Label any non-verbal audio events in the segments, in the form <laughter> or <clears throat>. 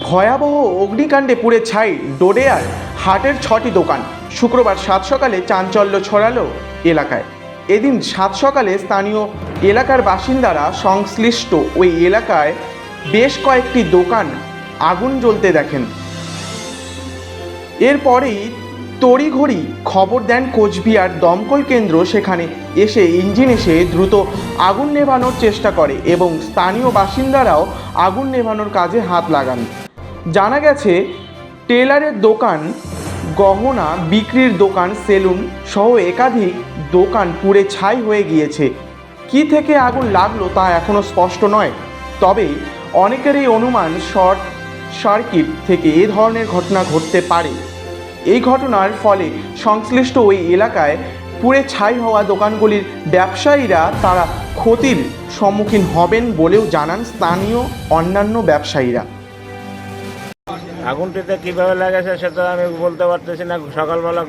ভয়াবহ অগ্নিকাণ্ডে পুড়ে ছাই ডোডেয়ার হাটের ছটি দোকান। শুক্রবার সাত সকালে চাঞ্চল্য ছড়ালো এলাকায়। এদিন সাত সকালে স্থানীয় এলাকার বাসিন্দারা সংশ্লিষ্ট ওই এলাকায় বেশ কয়েকটি দোকান আগুন জ্বলতে দেখেন। এরপরেই তড়িঘড়ি খবর দেন কোচবিহার দমকল কেন্দ্র, সেখানে এসে ইঞ্জিন এসে দ্রুত আগুন নেভানোর চেষ্টা করে এবং স্থানীয় বাসিন্দারাও আগুন নেভানোর কাজে হাত লাগান। জানা গেছে, টেলারের দোকান, গহনা বিক্রির দোকান, সেলুন সহ একাধিক দোকান পুড়ে ছাই হয়ে গিয়েছে। কি থেকে আগুন লাগল তা এখনও স্পষ্ট নয়। তবে অনেকেরই অনুমান শর্ট সার্কিট থেকে এ ধরনের ঘটনা ঘটতে পারে। এই ঘটনার ফলে সংশ্লিষ্ট ওই এলাকায় পুড়ে ছাই হওয়া দোকানগুলির ব্যবসায়ীরা তারা ক্ষতির সম্মুখীন হবেন বলেও জানান স্থানীয় অন্যান্য ব্যবসায়ীরা। আগুনটিতে কীভাবে লেগেছে সেটা আমি বলতে পারতেছি না। সকালবেলা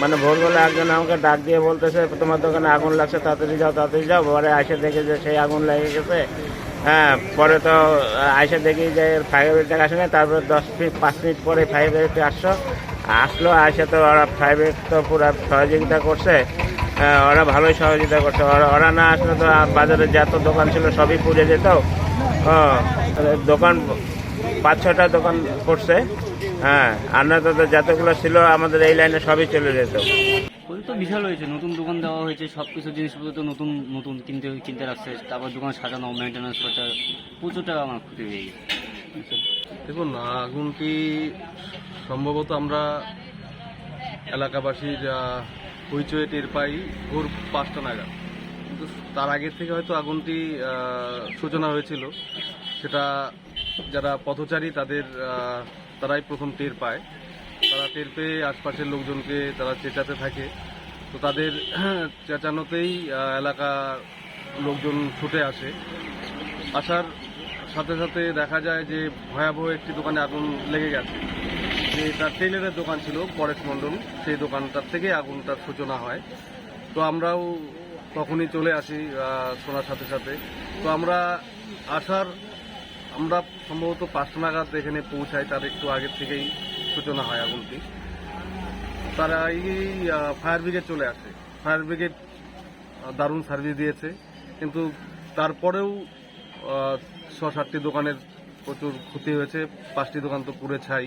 মানে ভোরবেলা একজন আমাকে ডাক দিয়ে বলতেছে তোমার দোকানে আগুন লাগছে তাড়াতাড়ি যাও তাড়াতাড়ি যাও। পরে আসে দেখে যে সেই আগুন লেগে গেছে। হ্যাঁ পরে তো আইসে দেখি যে ফায়ার ব্রিগেড আসে না তারপরে দশ মিনিট পাঁচ মিনিট পরে ফায়ার ব্রিগেড আসলো। আসলো আসে তো ওরা ফায়ার ব্রিগেড তো পুরো সহযোগিতা করছে। হ্যাঁ, ওরা ভালোই সহযোগিতা করছে। ওরা না আসলে তো বাজারে যত দোকান ছিল সবই পুড়ে যেত। হ্যাঁ, দোকান পাঁচ ছটা দোকান করছে। হ্যাঁ আর না তো যতগুলো ছিল আমাদের এই লাইনে সবই চলে যেত। তো বিশাল হয়েছে নতুন দোকান দেওয়া হয়েছে সব কিছু জিনিসপত্র তো নতুন নতুন কিনতে কিনতে রাখছে তারপর দোকান সাজানো মেনটেন্যান্স করতে প্রচুর টাকা আমার ক্ষতি হয়ে গেছে। দেখুন আগুনটি সম্ভবত আমরা এলাকাবাসীর হইচয়ে টের পাই ভোর পাঁচটা নাগাদ। কিন্তু তার আগের থেকে হয়তো আগুনটি সূচনা হয়েছিল। সেটা যারা পথচারী, তাদের তারাই প্রথম টের পায়। তারা টের পেয়ে আশপাশের লোকজনকে তারা চেঁচাতে থাকে। তো তাদের <clears throat> চেঁচানোতেই এলাকা লোকজন ছুটে আসে। আসার সাথে সাথে দেখা যায় যে ভয়াবহ একটি দোকানে আগুন লেগে গেছে। যে তার টেইলারের দোকান ছিল, পরেশ মণ্ডল, সেই দোকানটার থেকে আগুনটার সূচনা হয়। তো আমরাও তখনই চলে আসি শোনার সাথে সাথে। তো আমরা আসার আমরা সম্ভবত পাঁচটা নাগাদ এখানে পৌঁছাই, তার একটু আগের থেকেই সূচনা হয় আগুনটি। তারা এই ফায়ার ব্রিগেড চলে আসে। ফায়ার ব্রিগেড দারুণ সার্ভিস দিয়েছে। কিন্তু তারপরেও ছ সাতটি দোকানের প্রচুর ক্ষতি হয়েছে। পাঁচটি দোকান তো পুড়ে ছাই।